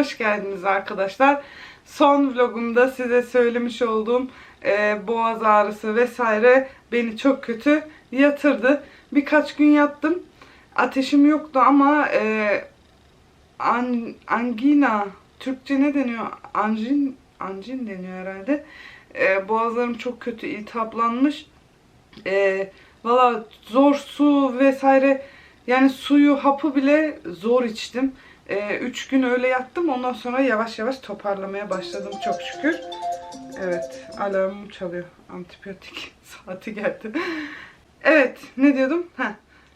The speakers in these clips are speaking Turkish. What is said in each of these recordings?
hoş geldiniz arkadaşlar. Son vlogumda size söylemiş olduğum e, boğaz ağrısı vesaire beni çok kötü yatırdı. Birkaç gün yattım. Ateşim yoktu ama e, an, angina, Türkçe ne deniyor? Anjin, anjin deniyor herhalde. E, boğazlarım çok kötü iltihaplanmış. E, Valla zor su vesaire yani suyu hapı bile zor içtim. 3 gün öyle yattım. Ondan sonra yavaş yavaş toparlamaya başladım çok şükür. Evet alarmım çalıyor. Antibiyotik saati geldi. evet ne diyordum? Heh,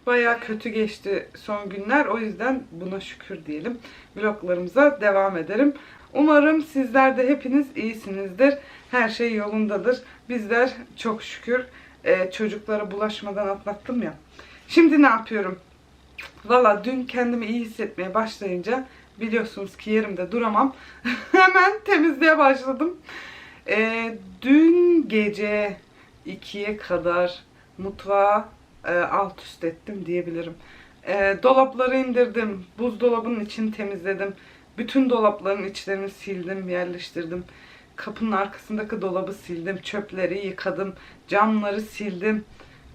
bayağı kötü geçti son günler. O yüzden buna şükür diyelim. Vloglarımıza devam ederim. Umarım sizler de hepiniz iyisinizdir. Her şey yolundadır. Bizler çok şükür e, çocuklara bulaşmadan atlattım ya. Şimdi ne yapıyorum? Valla dün kendimi iyi hissetmeye başlayınca biliyorsunuz ki yerimde duramam. Hemen temizliğe başladım. E, dün gece 2'ye kadar mutfağı e, alt üst ettim diyebilirim. E, dolapları indirdim. Buzdolabının içini temizledim. Bütün dolapların içlerini sildim, yerleştirdim. Kapının arkasındaki dolabı sildim. Çöpleri yıkadım. Camları sildim.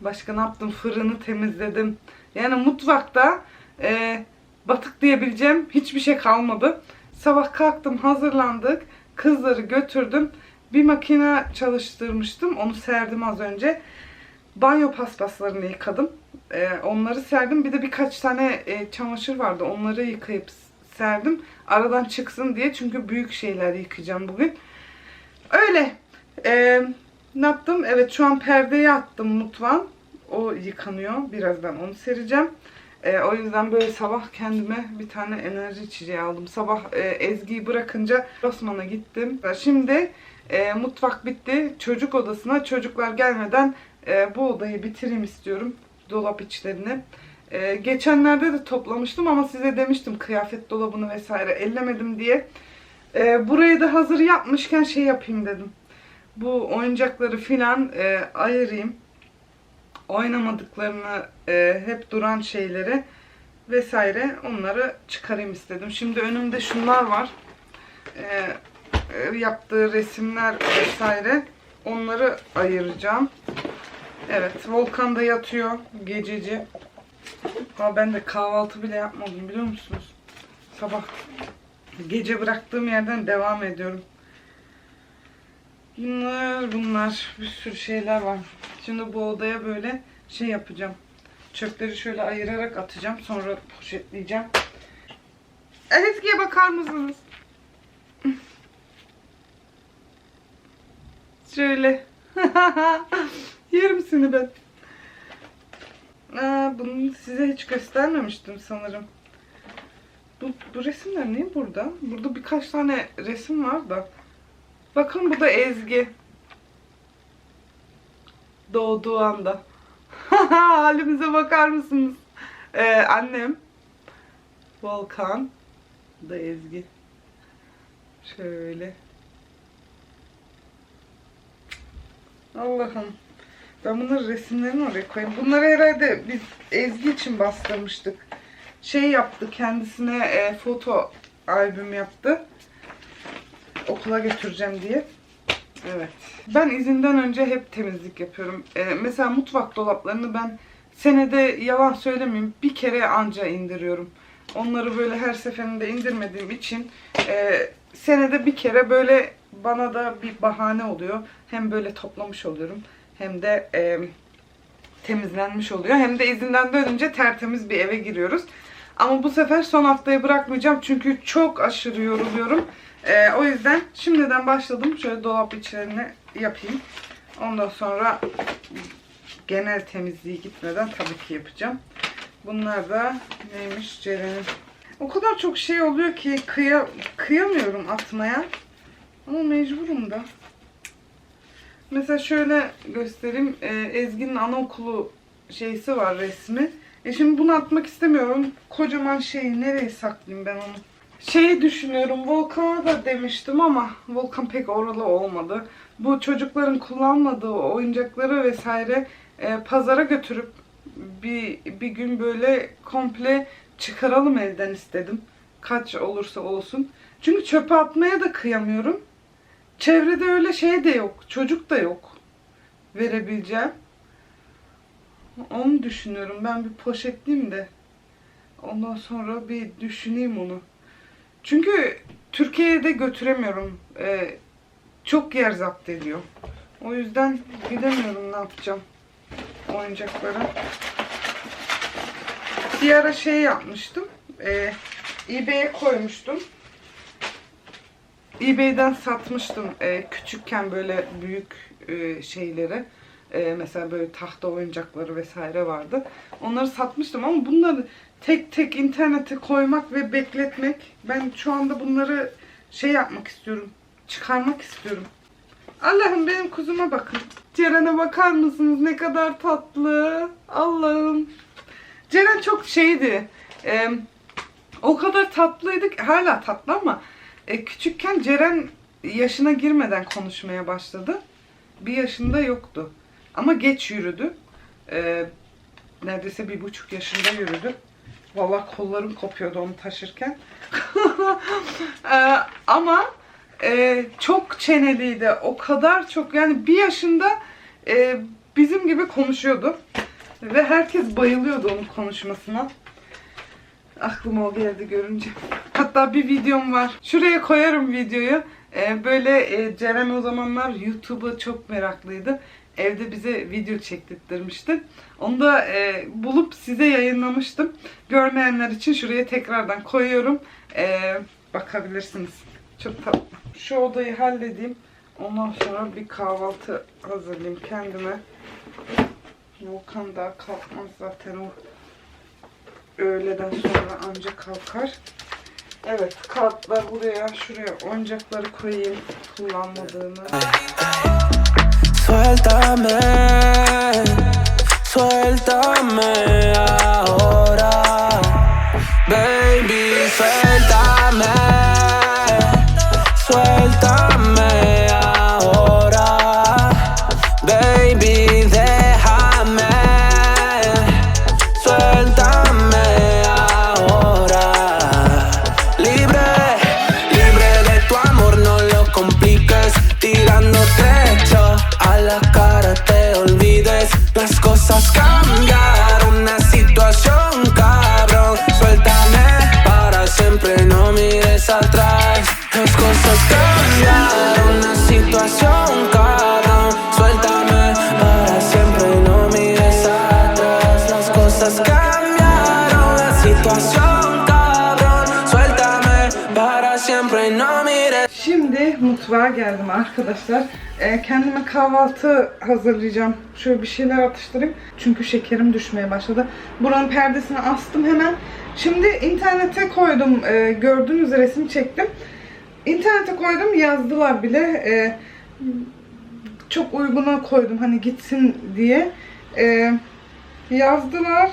Başka ne yaptım? Fırını temizledim. Yani mutfakta e, batık diyebileceğim hiçbir şey kalmadı. Sabah kalktım, hazırlandık. Kızları götürdüm. Bir makine çalıştırmıştım. Onu serdim az önce. Banyo paspaslarını yıkadım. E, onları serdim. Bir de birkaç tane e, çamaşır vardı. Onları yıkayıp serdim. Aradan çıksın diye. Çünkü büyük şeyler yıkayacağım bugün. Öyle. E, ne yaptım? Evet şu an perdeyi attım mutfağın. O yıkanıyor. Birazdan onu sereceğim. E, o yüzden böyle sabah kendime bir tane enerji içeceği aldım. Sabah e, Ezgi'yi bırakınca Osman'a gittim. Şimdi e, mutfak bitti. Çocuk odasına çocuklar gelmeden e, bu odayı bitireyim istiyorum. Dolap içlerini. E, geçenlerde de toplamıştım ama size demiştim kıyafet dolabını vesaire ellemedim diye. E, burayı da hazır yapmışken şey yapayım dedim. Bu oyuncakları filan e, ayırayım oynamadıklarını e, hep duran şeyleri vesaire onları çıkarayım istedim. Şimdi önümde şunlar var. E, e, yaptığı resimler vesaire onları ayıracağım. Evet Volkan da yatıyor gececi. Ha ben de kahvaltı bile yapmadım biliyor musunuz? Sabah gece bıraktığım yerden devam ediyorum. Bunlar bunlar bir sürü şeyler var. Şimdi bu odaya böyle şey yapacağım. Çöpleri şöyle ayırarak atacağım. Sonra poşetleyeceğim. Ezgi'ye bakar mısınız? Şöyle. Yerim seni ben. Aa, bunu size hiç göstermemiştim sanırım. Bu, bu resimler niye burada? Burada birkaç tane resim var da. Bakın bu da Ezgi. Doğduğu anda. Halimize bakar mısınız? Ee, annem. Volkan. Bu da Ezgi. Şöyle. Allah'ım. Ben bunları resimlerini oraya koyayım. Bunları herhalde biz Ezgi için bastırmıştık. Şey yaptı kendisine e, foto albüm yaptı okula götüreceğim diye. Evet. Ben izinden önce hep temizlik yapıyorum. Ee, mesela mutfak dolaplarını ben senede yalan söylemeyeyim bir kere anca indiriyorum. Onları böyle her seferinde indirmediğim için e, senede bir kere böyle bana da bir bahane oluyor. Hem böyle toplamış oluyorum hem de e, temizlenmiş oluyor. Hem de izinden dönünce tertemiz bir eve giriyoruz. Ama bu sefer son haftayı bırakmayacağım çünkü çok aşırı yoruluyorum. Ee, o yüzden şimdiden başladım. Şöyle dolap içlerini yapayım. Ondan sonra genel temizliği gitmeden tabii ki yapacağım. Bunlar da neymiş Ceren'in. O kadar çok şey oluyor ki kıya, kıyamıyorum atmaya. Ama mecburum da. Mesela şöyle göstereyim. Ee, Ezgi'nin anaokulu şeysi var resmi. E şimdi bunu atmak istemiyorum. Kocaman şeyi nereye saklayayım ben onu? Şeyi düşünüyorum. Volkan'a da demiştim ama Volkan pek oralı olmadı. Bu çocukların kullanmadığı oyuncakları vesaire e, pazara götürüp bir, bir gün böyle komple çıkaralım elden istedim. Kaç olursa olsun. Çünkü çöpe atmaya da kıyamıyorum. Çevrede öyle şey de yok. Çocuk da yok. Verebileceğim. Onu düşünüyorum. Ben bir poşetleyeyim de. Ondan sonra bir düşüneyim onu. Çünkü Türkiye'ye de götüremiyorum. Ee, çok yer zapt ediyor. O yüzden gidemiyorum ne yapacağım oyuncakları. Bir ara şey yapmıştım. Ee, eBay'e koymuştum. eBay'den satmıştım ee, küçükken böyle büyük e, şeyleri. Ee, mesela böyle tahta oyuncakları vesaire vardı. Onları satmıştım ama bunları tek tek internete koymak ve bekletmek. Ben şu anda bunları şey yapmak istiyorum. Çıkarmak istiyorum. Allah'ım benim kuzuma bakın. Ceren'e bakar mısınız? Ne kadar tatlı. Allah'ım. Ceren çok şeydi. e, o kadar tatlıydı ki hala tatlı ama e, küçükken Ceren yaşına girmeden konuşmaya başladı. Bir yaşında yoktu. Ama geç yürüdü. E, neredeyse bir buçuk yaşında yürüdü. Vallahi kollarım kopuyordu onu taşırken. E, ama e, çok çeneliydi. O kadar çok yani bir yaşında e, bizim gibi konuşuyordu. Ve herkes bayılıyordu onun konuşmasına. Aklıma o geldi görünce. Hatta bir videom var. Şuraya koyarım videoyu. Ee, böyle e, Ceren o zamanlar YouTube'a çok meraklıydı. Evde bize video çektirttirmişti. Onu da e, bulup size yayınlamıştım. Görmeyenler için şuraya tekrardan koyuyorum. Ee, bakabilirsiniz. Çok tatlı. Şu odayı halledeyim. Ondan sonra bir kahvaltı hazırlayayım kendime. Volkan daha kalkmaz zaten o öğleden sonra anca kalkar. Evet kağıtlar buraya şuraya oyuncakları koyayım kullanmadığını. Suéltame, suéltame geldim arkadaşlar. Ee, kendime kahvaltı hazırlayacağım. Şöyle bir şeyler atıştırayım. Çünkü şekerim düşmeye başladı. Buranın perdesini astım hemen. Şimdi internete koydum. Ee, gördüğünüz resim çektim. İnternete koydum yazdılar bile. Ee, çok uyguna koydum hani gitsin diye. Ee, yazdılar.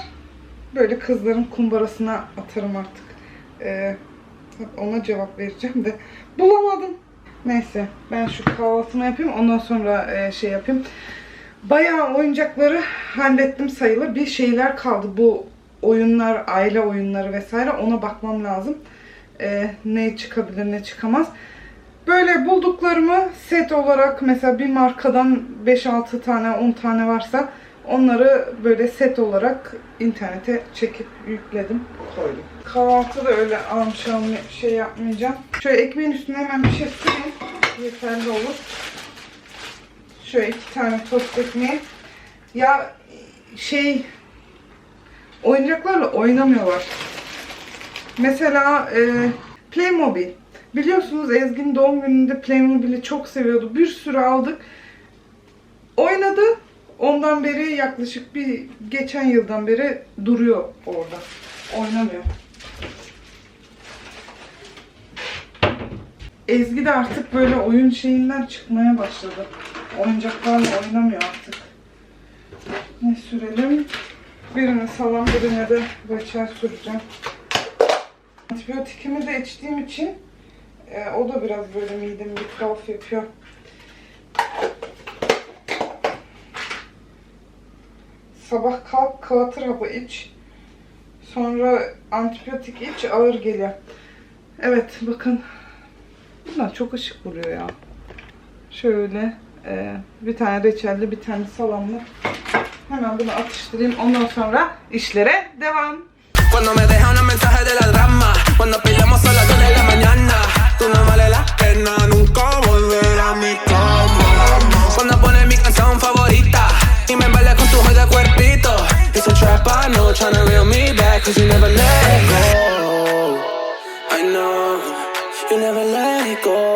Böyle kızların kumbarasına atarım artık. Ee, ona cevap vereceğim de bulamadım. Neyse ben şu kahvaltımı yapayım ondan sonra e, şey yapayım. Bayağı oyuncakları hallettim sayılır. Bir şeyler kaldı bu oyunlar, aile oyunları vesaire ona bakmam lazım. E, ne çıkabilir ne çıkamaz. Böyle bulduklarımı set olarak mesela bir markadan 5-6 tane 10 tane varsa onları böyle set olarak internete çekip yükledim koydum. Kahvaltı da öyle amşam şey yapmayacağım. Şöyle ekmeğin üstüne hemen bir şey süreyim. Yeterli olur. Şöyle iki tane tost ekmeği. Ya şey oyuncaklarla oynamıyorlar. Mesela e, Playmobil. Biliyorsunuz Ezgi'nin doğum gününde Playmobil'i çok seviyordu. Bir sürü aldık. Oynadı. Ondan beri yaklaşık bir geçen yıldan beri duruyor orada. Oynamıyor. Ezgi de artık böyle oyun şeyinden çıkmaya başladı. Oyuncaklarla oynamıyor artık. Ne sürelim? Birine salam, birine de reçel süreceğim. Antibiyotikimi de içtiğim için e, o da biraz böyle midemi bir tuhaf yapıyor. Sabah kalk kağıtır hapı iç. Sonra antibiyotik iç ağır geliyor. Evet bakın da çok ışık vuruyor ya. Şöyle e, bir tane reçelli bir tane salamlı. Hemen bunu atıştırayım. Ondan sonra işlere devam. Cuando me deja un mensaje de la drama. Cuando peleamos a las 2 de la mañana. Tú no vales la pena nunca volver a mi cama. Cuando pones mi canción favorita. Y me It's a trap, I know, tryna reel me back. Cause you never let go. I know, you never let go.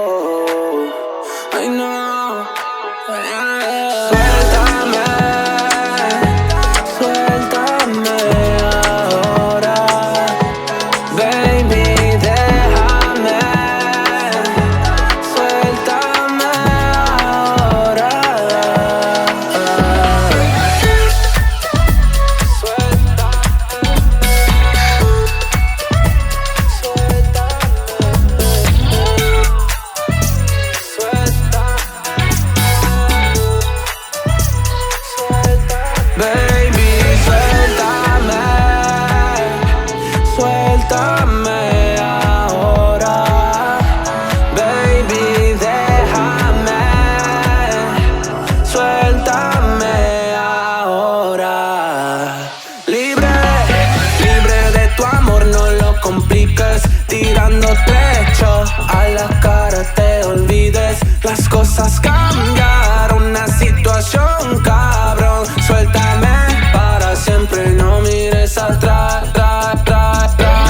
Cosas cambiaron, una situación cabrón. Suéltame para siempre, no mires atrás. Tra, tra, tra.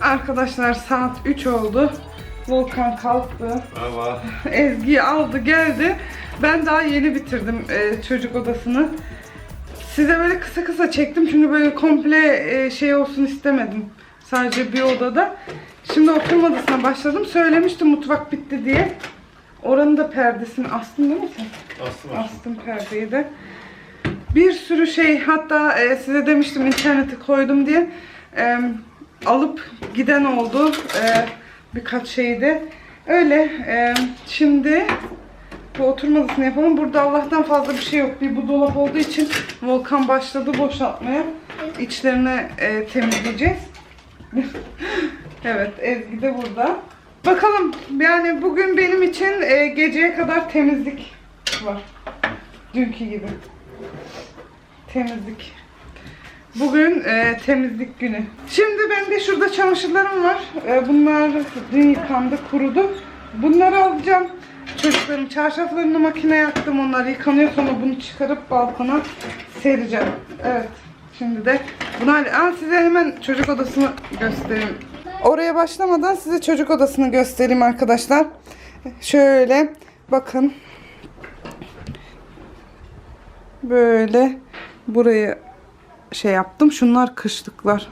Arkadaşlar saat 3 oldu. Volkan kalktı. Merhaba. Ezgi'yi aldı geldi. Ben daha yeni bitirdim e, çocuk odasını. Size böyle kısa kısa çektim çünkü böyle komple e, şey olsun istemedim. Sadece bir odada. Şimdi oturma odasına başladım. Söylemiştim mutfak bitti diye. Oranın da perdesini astın değil mi sen? Aslında Astım perdeyi de. Bir sürü şey hatta e, size demiştim internete koydum diye. E, alıp giden oldu. E, birkaç şeyde. Öyle. e, şimdi bu oturma odasını yapalım. Burada Allah'tan fazla bir şey yok. Bir bu dolap olduğu için Volkan başladı boşaltmaya. İçlerini e, temizleyeceğiz. evet Ezgi de burada. Bakalım yani bugün benim için e, geceye kadar temizlik var. Dünkü gibi. Temizlik. Bugün e, temizlik günü. Şimdi bende şurada çamaşırlarım var. E, bunlar dün yıkandı, kurudu. Bunları alacağım. Çocukların çarşaflarını makineye attım. Onlar yıkanıyor sonra bunu çıkarıp balkona sereceğim. Evet. Şimdi de bunu Aa, size hemen çocuk odasını göstereyim. Oraya başlamadan size çocuk odasını göstereyim arkadaşlar. Şöyle bakın. Böyle burayı şey yaptım. Şunlar kışlıklar.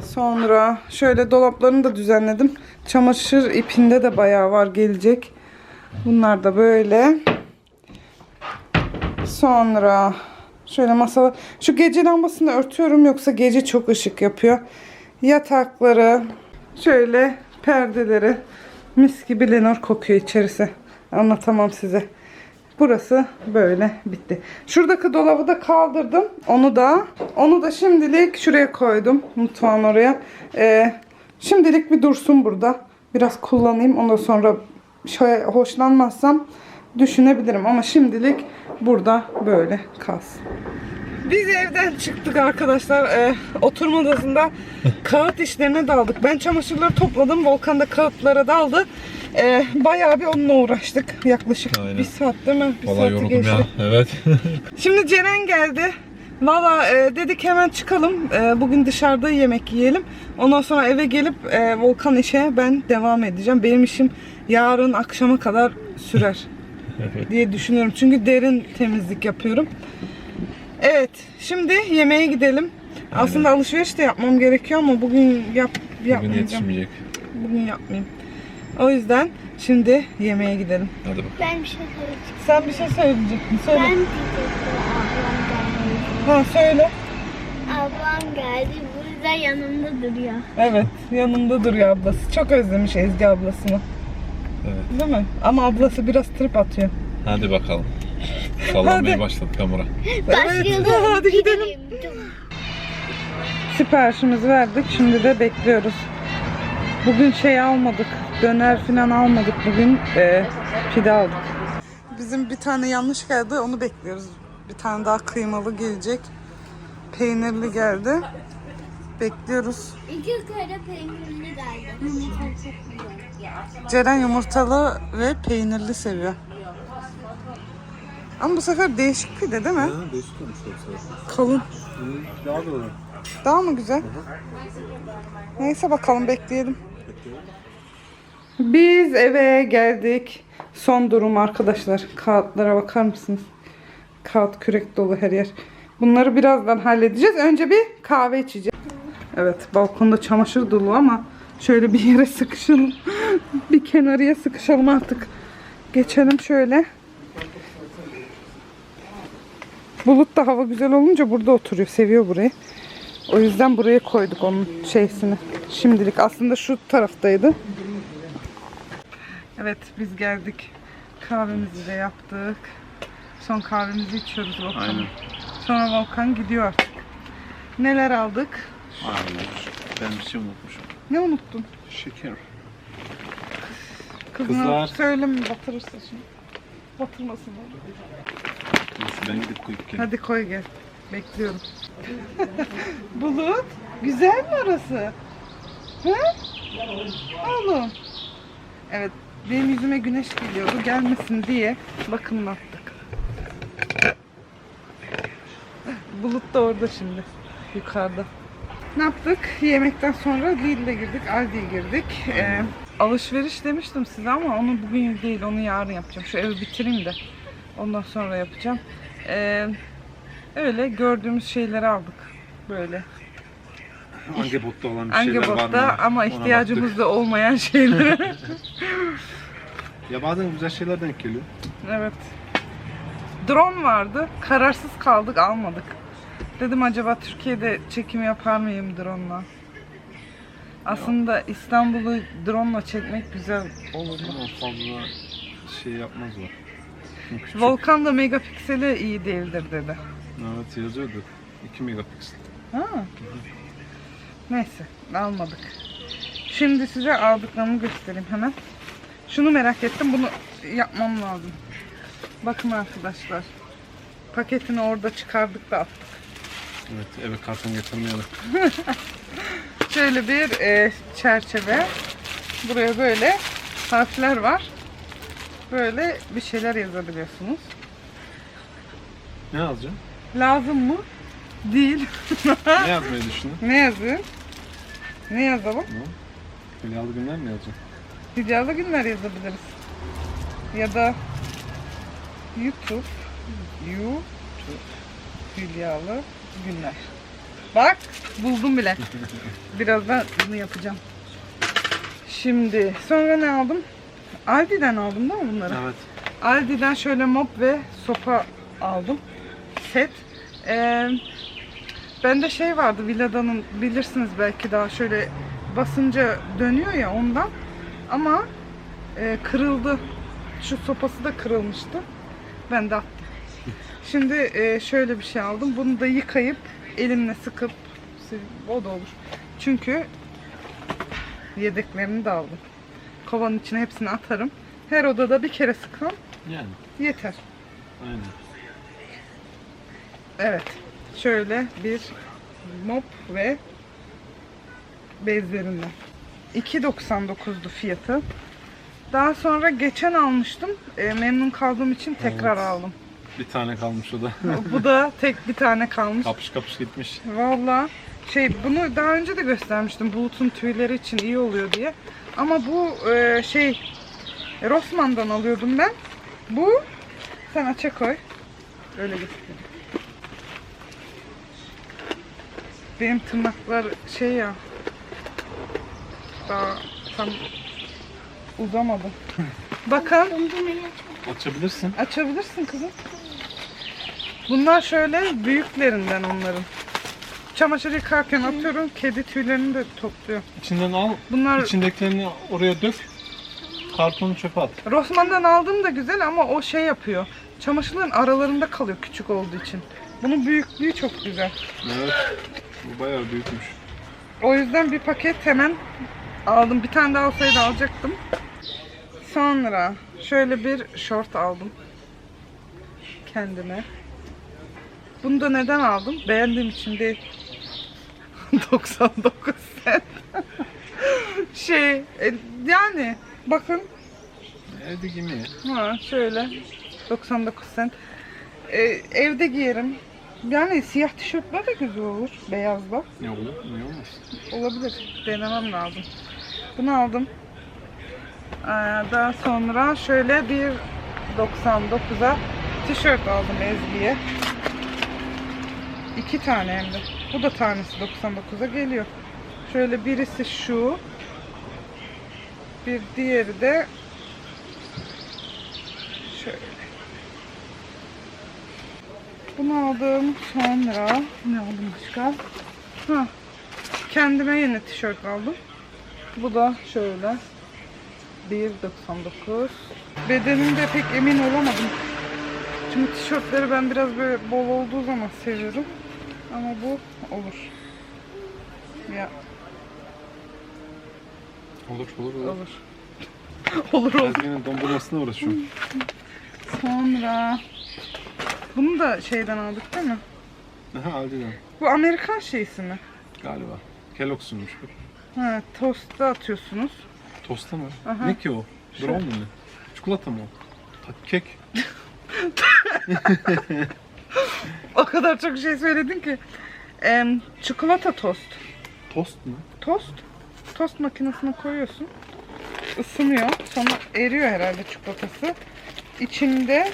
Sonra şöyle dolaplarını da düzenledim. Çamaşır ipinde de bayağı var gelecek. Bunlar da böyle. Sonra şöyle masa şu gece lambasını örtüyorum yoksa gece çok ışık yapıyor. Yatakları, şöyle perdeleri mis gibi Lenor kokuyor içerisi. Anlatamam size. Burası böyle bitti. Şuradaki dolabı da kaldırdım. Onu da onu da şimdilik şuraya koydum. Mutfağın oraya. Ee, şimdilik bir dursun burada. Biraz kullanayım. Ondan sonra hoşlanmazsam düşünebilirim. Ama şimdilik burada böyle kalsın. Biz evden çıktık arkadaşlar. Ee, oturma odasında kağıt işlerine daldık. Ben çamaşırları topladım. Volkan da kağıtlara daldı. Ee, bayağı bir onunla uğraştık. Yaklaşık Aynen. bir saat değil mi? Bir Vallahi saati yoruldum geçti. ya. Evet. Şimdi Ceren geldi. Valla e, dedik hemen çıkalım. E, bugün dışarıda yemek yiyelim. Ondan sonra eve gelip e, Volkan işe ben devam edeceğim. Benim işim yarın akşama kadar sürer Evet. diye düşünüyorum. Çünkü derin temizlik yapıyorum. Evet, şimdi yemeğe gidelim. Aslında alışveriş de yapmam gerekiyor ama bugün yap Bugün yapmayacağım. yetişmeyecek. Bugün yapmayayım. O yüzden şimdi yemeğe gidelim. Hadi bakalım. Ben bir şey söyleyeceğim. Sen bir şey söyleyecektin. Söyle. Ben diyecektim ablam geldi. Ha söyle. Ablam geldi. Bu yüzden yanımda duruyor. Evet, yanında duruyor ablası. Çok özlemiş Ezgi ablasını. Evet. Değil mi? Ama ablası biraz trip atıyor. Hadi bakalım. Sallanmaya Hadi. başladık hamura. Başlayalım. Hadi gidelim. Siparişimizi verdik. Şimdi de bekliyoruz. Bugün şey almadık. Döner falan almadık. Bugün e, pide aldık. Bizim bir tane yanlış geldi. Onu bekliyoruz. Bir tane daha kıymalı gelecek. Peynirli geldi. Bekliyoruz. İki kere peynirli geldi. Çok güzel. Ceren yumurtalı ve peynirli seviyor. Ama bu sefer değişik pide değil mi? Ha, değişik olmuş yoksa. Kalın. Daha doğru. Daha mı güzel? Neyse bakalım bekleyelim. Biz eve geldik. Son durum arkadaşlar. Kağıtlara bakar mısınız? Kağıt kürek dolu her yer. Bunları birazdan halledeceğiz. Önce bir kahve içeceğiz. Evet balkonda çamaşır dolu ama şöyle bir yere sıkışalım. bir kenarıya sıkışalım artık. Geçelim şöyle. Bulut da hava güzel olunca burada oturuyor. Seviyor burayı. O yüzden buraya koyduk onun şeysini. Şimdilik aslında şu taraftaydı. Evet biz geldik. Kahvemizi de yaptık. Son kahvemizi içiyoruz Volkan. Aynen. Sonra Volkan gidiyor artık. Neler aldık? Aynen. Ben bir şey unutmuşum. Ne unuttun? Şeker. Kızına Kızlar. söyleme batırırsa şimdi. Batırmasın. Neyse ben gidip koyup geleyim. Hadi koy gel. Bekliyorum. Bulut, güzel mi orası? Hı? Oğlum. Evet, benim yüzüme güneş geliyordu. Gelmesin diye bakımlattık. Bulut da orada şimdi. Yukarıda. Ne yaptık? Yemekten sonra Lidl'e girdik, Aldi'ye girdik. Ee, alışveriş demiştim size ama onu bugün değil, onu yarın yapacağım. Şu evi bitireyim de ondan sonra yapacağım. Ee, öyle gördüğümüz şeyleri aldık. Böyle. Angebot'ta olan bir şeyler var mı? Angebot'ta ama Ona ihtiyacımız baktık. da olmayan şeyleri. Ya bazen güzel şeyler denk geliyor. evet. Drone vardı. Kararsız kaldık, almadık. Dedim acaba Türkiye'de çekim yapar mıyım drone'la? Aslında İstanbul'u drone'la çekmek güzel olurdu. Ama fazla şey yapmaz o. Çünkü küçük. Volkan da megapikseli iyi değildir dedi. Evet yazıyordu. 2 megapiksel. Ha. Neyse almadık. Şimdi size aldıklarımı göstereyim hemen. Şunu merak ettim. Bunu yapmam lazım. Bakın arkadaşlar. Paketini orada çıkardık da attık. Evet eve karton getirmeyelim. Şöyle bir e, çerçeve. Buraya böyle harfler var. Böyle bir şeyler yazabiliyorsunuz. Ne yazacağım? Lazım mı? Değil. ne yazmayı düşündün? ne yazıyor? Ne yazalım? Hülyalı günler mi yazacağım? Hülyalı günler yazabiliriz. Ya da YouTube YouTube Hülyalı günler. Bak buldum bile. Birazdan bunu yapacağım. Şimdi sonra ne aldım? Aldi'den aldım değil mi bunları? Evet. Aldi'den şöyle mop ve sopa aldım. Set. Ee, bende şey vardı Villada'nın bilirsiniz belki daha şöyle basınca dönüyor ya ondan. Ama e, kırıldı. Şu sopası da kırılmıştı. Ben de attım. Şimdi e, şöyle bir şey aldım. Bunu da yıkayıp elimle sıkıp o da olur. Çünkü yedeklerini de aldım. Kovanın içine hepsini atarım. Her odada bir kere sıkam Yani. yeter. Aynen. Evet. Şöyle bir mop ve bezlerinden. 2.99'du fiyatı. Daha sonra geçen almıştım. E, memnun kaldığım için tekrar Evet. aldım. Bir tane kalmış o da. Bu da tek bir tane kalmış. kapış kapış gitmiş. Valla şey bunu daha önce de göstermiştim. Bulut'un tüyleri için iyi oluyor diye. Ama bu e, şey Rossmann'dan alıyordum ben. Bu sen aça koy. Öyle göstereyim. Benim tırnaklar şey ya daha tam uzamadım. Bakın Açabilirsin. Açabilirsin kızım. Bunlar şöyle büyüklerinden onların. Çamaşır yıkarken atıyorum. Kedi tüylerini de topluyor. İçinden al. Bunlar İçindekilerini oraya dök. Kartonu çöpe at. Rossmann'dan aldığım da güzel ama o şey yapıyor. Çamaşırların aralarında kalıyor küçük olduğu için. Bunun büyüklüğü çok güzel. Evet. Bu bayağı büyükmüş. O yüzden bir paket hemen aldım. Bir tane daha olsaydı alacaktım. Sonra şöyle bir şort aldım. Kendime. Bunu da neden aldım? Beğendiğim için değil. 99 cent. şey e, yani bakın Evde giymeyi. ha şöyle 99 cent. E, evde giyerim. Yani siyah tişörtler de güzel olur. Beyazla. Ne olur ne olmaz. Olabilir. Denemem lazım. Bunu aldım. Ee, daha sonra şöyle bir 99'a tişört aldım Ezgi'ye. İki tane hem de. Bu da tanesi 99'a geliyor. Şöyle birisi şu. Bir diğeri de şöyle. Bunu aldım. Sonra ne aldım başka? Ha, Kendime yeni tişört aldım. Bu da şöyle. 1.99. Bedenimde pek emin olamadım. Çünkü tişörtleri ben biraz böyle bol olduğu zaman seviyorum. Ama bu olur. Ya Olur olur olur. olur. olur olur. Ezgi'nin dondurmasına uğraşıyorum. Sonra bunu da şeyden aldık değil mi? Aha Aldi'den. Bu Amerikan şeysi mi? Galiba. Kellogg'sunmuş bu. Ha, tosta atıyorsunuz. Tosta mı? Aha. Ne ki o? Brownie mi? Çikolata mı o? Ta- Kek. O kadar çok şey söyledin ki. Em, çikolata tost. Tost mu? Tost. Tost makinesine koyuyorsun. Isınıyor. Sonra eriyor herhalde çikolatası. İçinde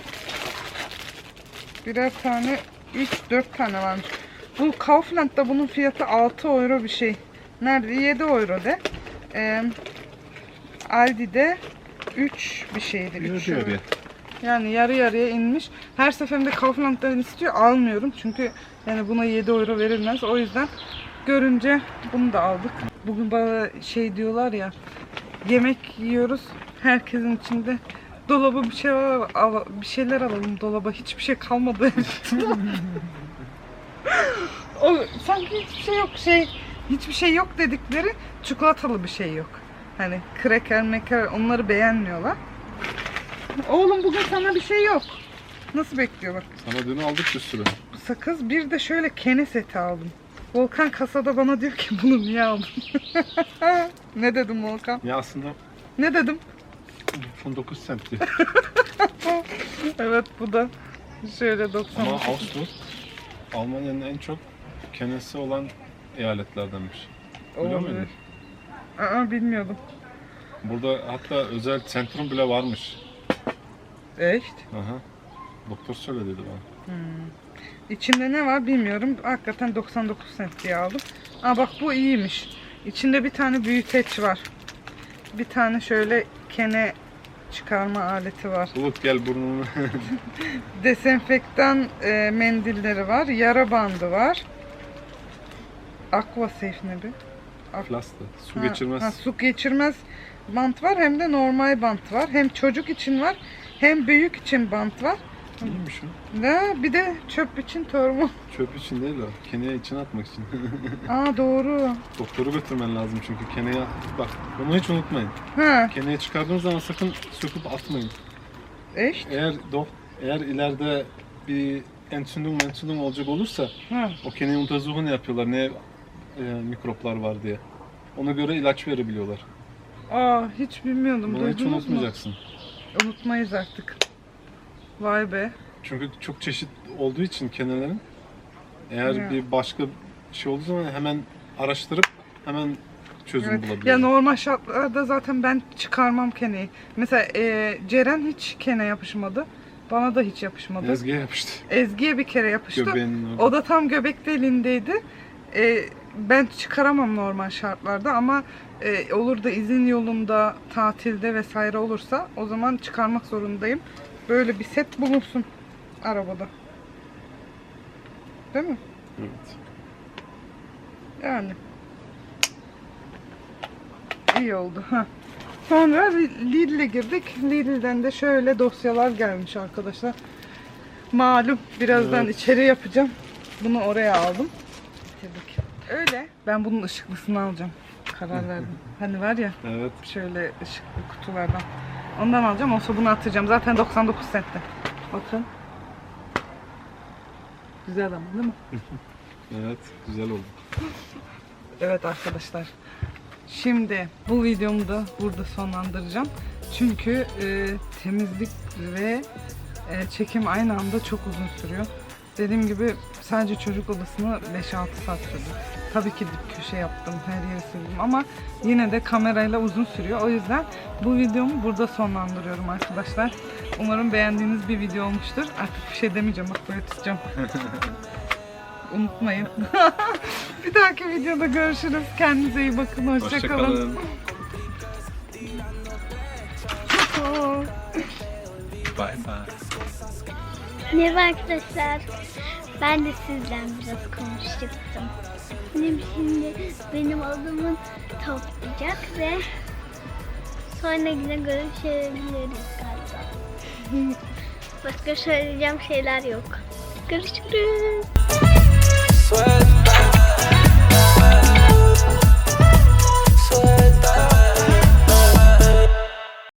birer tane 3-4 tane varmış. Bu Kaufland'da bunun fiyatı 6 euro bir şey. Nerede? 7 euro de. Ee, Aldi'de 3 bir şeydi. 3 Yarı euro. Yani yarı yarıya inmiş. Her seferinde Kaufland'dan istiyor. Almıyorum. Çünkü yani buna 7 euro verilmez. O yüzden görünce bunu da aldık. Bugün bana şey diyorlar ya. Yemek yiyoruz. Herkesin içinde dolaba bir şey var, al- bir şeyler alalım dolaba. Hiçbir şey kalmadı. o sanki hiçbir şey yok şey hiçbir şey yok dedikleri çikolatalı bir şey yok. Hani kreker meker onları beğenmiyorlar. Oğlum bugün sana bir şey yok. Nasıl bekliyor bak. Sana dün aldık bir sürü. Sakız bir de şöyle kene seti aldım. Volkan kasada bana diyor ki bunu niye aldın? ne dedim Volkan? Ya aslında Ne dedim? 19 cent diyor. Evet bu da şöyle 90. Ama Augsburg Almanya'nın en çok kenesi olan eyaletlerdenmiş. Biliyor Olabilir. muydun? Aa, bilmiyordum. Burada hatta özel sentrum bile varmış. Echt? Aha. Doktor söyledi dedi bana. İçinde ne var bilmiyorum. Hakikaten 99 cent diye aldım. Aa bak bu iyiymiş. İçinde bir tane büyüteç var. Bir tane şöyle kene çıkarma aleti var. Bulut gel burnunu. Desenfektan e, mendilleri var. Yara bandı var. Aqua Safe ne be? Flasta. Su geçirmez. ha, su geçirmez bant var hem de normal bant var. Hem çocuk için var hem büyük için bant var. İyiymiş o. Ve bir de çöp için torba. Çöp için değil o. Keneye içine atmak için. Aa doğru. Doktoru götürmen lazım çünkü keneye... Bak bunu hiç unutmayın. Ha, Keneye çıkardığınız zaman sakın söküp atmayın. echt? Eğer dok eğer ileride bir ensündüm ensündüm olacak olursa Ha. o keneyi untersuchung yapıyorlar ne e, mikroplar var diye. Ona göre ilaç verebiliyorlar. Aa hiç bilmiyordum. Bunu hiç Duydunuz mu? Unutmayız artık. Vay be. Çünkü çok çeşit olduğu için kenelerin eğer Ya. bir başka şey olduğu zaman hemen araştırıp hemen çözüm Evet. Ya bulabiliyorlar. normal şartlarda zaten ben çıkarmam keneyi. Mesela e, Ceren hiç kene yapışmadı. Bana da hiç yapışmadı. Ezgi'ye yapıştı. Ezgi'ye bir kere yapıştı. Göbeğinin orada. O da tam göbek deliğindeydi. E, ben çıkaramam normal şartlarda ama e, olur da izin yolunda, tatilde vesaire olursa o zaman çıkarmak zorundayım. Böyle bir set bulunsun arabada. Değil mi? Evet. Yani. İyi oldu. Ha. Sonra Lidl'e girdik. Lidl'den de şöyle dosyalar gelmiş arkadaşlar. Malum birazdan Evet. içeri yapacağım. Bunu oraya aldım. Bitirdik. Öyle. Ben bunun ışıklısını alacağım. Karar verdim. Hani var ya Evet. şöyle ışıklı kutulardan. Ondan alacağım. Olsa bunu atacağım. Zaten 99 centte. Bakın. Güzel ama değil mi? Evet. Güzel oldu. Evet arkadaşlar. Şimdi bu videomu da burada sonlandıracağım. Çünkü e, temizlik ve e, çekim aynı anda çok uzun sürüyor. Dediğim gibi sadece çocuk odasını 5-6 saat sürdü. Tabii ki dip köşe yaptım, her yeri sildim ama yine de kamerayla uzun sürüyor. O yüzden bu videomu burada sonlandırıyorum arkadaşlar. Umarım beğendiğiniz bir video olmuştur. Artık bir şey demeyeceğim, bak böyle tutacağım. Unutmayın. bir dahaki videoda görüşürüz. Kendinize iyi bakın. Hoşçakalın. Hoşçakalın. Bye bye. Merhaba arkadaşlar. Ben de sizden biraz konuşacaktım. Benim şimdi benim adımı toplayacak ve sonra yine görüşebiliriz galiba. Başka söyleyeceğim şeyler yok. Görüşürüz.